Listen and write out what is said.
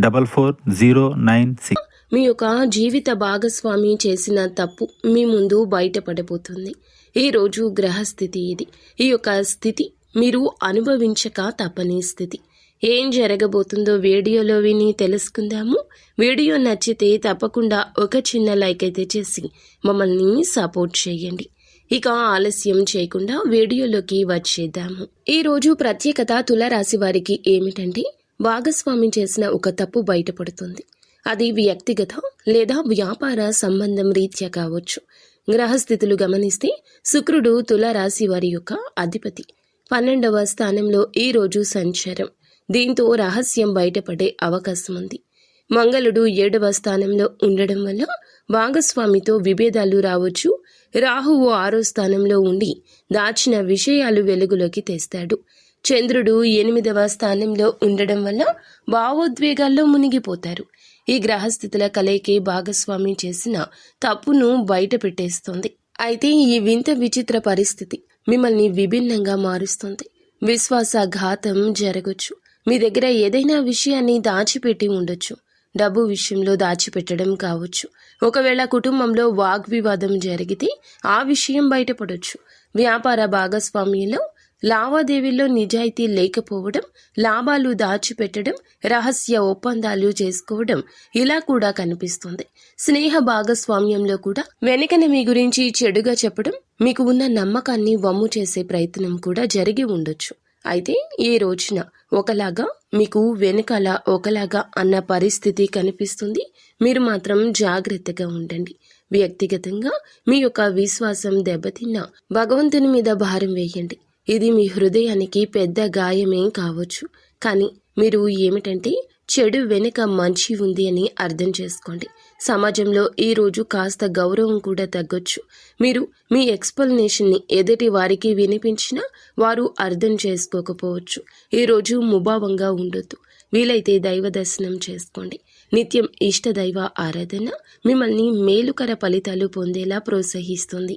double four zero nine six మీ యొక్క జీవిత భాగస్వామి చేసిన తప్పు మీ ముందు బయటపడబోతుంది. ఈ రోజు గ్రహస్థితి ఇది. ఈ యొక్క స్థితి మీరు అనుభవించక తప్పని స్థితి. ఏం జరగబోతుందో వీడియోలో విని తెలుసుకుందాము. వీడియో నచ్చితే తప్పకుండా ఒక చిన్న లైక్ అయితే చేసి మమ్మల్ని సపోర్ట్ చేయండి. ఇక ఆలస్యం చేయకుండా వీడియోలోకి వచ్చేద్దాము. ఈరోజు ప్రత్యేకత తులరాశి వారికి ఏమిటంటే భాగస్వామి చేసిన ఒక తప్పు బయటపడుతుంది. అది వ్యక్తిగత లేదా వ్యాపార సంబంధం రీత్యా కావచ్చు. గ్రహస్థితులు గమనిస్తే శుక్రుడు తులరాశి వారి యొక్క అధిపతి. పన్నెండవ స్థానంలో ఈ రోజు సంచారం. దీంతో రహస్యం బయటపడే అవకాశం ఉంది. మంగళుడు ఏడవ స్థానంలో ఉండడం వల్ల భాగస్వామితో విభేదాలు రావచ్చు. రాహువు ఆరో స్థానంలో ఉండి దాచిన విషయాలు వెలుగులోకి తెస్తాడు. చంద్రుడు ఎనిమిదవ స్థానంలో ఉండడం వల్ల భావోద్వేగాల్లో మునిగిపోతారు. ఈ గ్రహస్థితుల కలయికే భాగస్వామి చేసిన తప్పును బయట పెట్టేస్తుంది. అయితే ఈ వింత విచిత్ర పరిస్థితి మిమ్మల్ని విభిన్నంగా మారుస్తుంది. విశ్వాసఘాతం జరగచ్చు. మీ దగ్గర ఏదైనా విషయాన్ని దాచిపెట్టి ఉండొచ్చు. డబ్బు విషయంలో దాచిపెట్టడం కావచ్చు. ఒకవేళ కుటుంబంలో వాగ్వివాదం జరిగితే ఆ విషయం బయటపడొచ్చు. వ్యాపార భాగస్వామ్యంలో లావాదేవీల్లో నిజాయితీ లేకపోవడం లాభాలు దాచిపెట్టడం రహస్య ఒప్పందాలు చేసుకోవడం ఇలా కూడా కనిపిస్తుంది. స్నేహ భాగస్వామ్యంలో కూడా వెనకన మీ గురించి చెడుగా చెప్పడం మీకు ఉన్న నమ్మకాన్ని వమ్ము చేసే ప్రయత్నం కూడా జరిగి ఉండొచ్చు. అయితే ఈ రోజున ఒకలాగా మీకు వెనకాల ఒకలాగా అన్న పరిస్థితి కనిపిస్తుంది మీరు మాత్రం జాగ్రత్తగా ఉండండి. వ్యక్తిగతంగా మీ యొక్క విశ్వాసం దెబ్బతిన్న భగవంతుని మీద భారం వేయండి. ఇది మీ హృదయానికి పెద్ద గాయమేం కావచ్చు. కానీ మీరు ఏమిటంటే చెడు వెనుక మంచి ఉంది అని అర్థం చేసుకోండి. సమాజంలో ఈరోజు కాస్త గౌరవం కూడా తగ్గొచ్చు. మీరు మీ ఎక్స్ప్లెనేషన్ని ఎదుటి వారికి వినిపించినా వారు అర్థం చేసుకోకపోవచ్చు. ఈరోజు ముభావంగా ఉండొద్దు. వీలైతే దైవ దర్శనం చేసుకోండి. నిత్యం ఇష్ట దైవ ఆరాధన మిమ్మల్ని మేలుకర ఫలితాలు పొందేలా ప్రోత్సహిస్తుంది.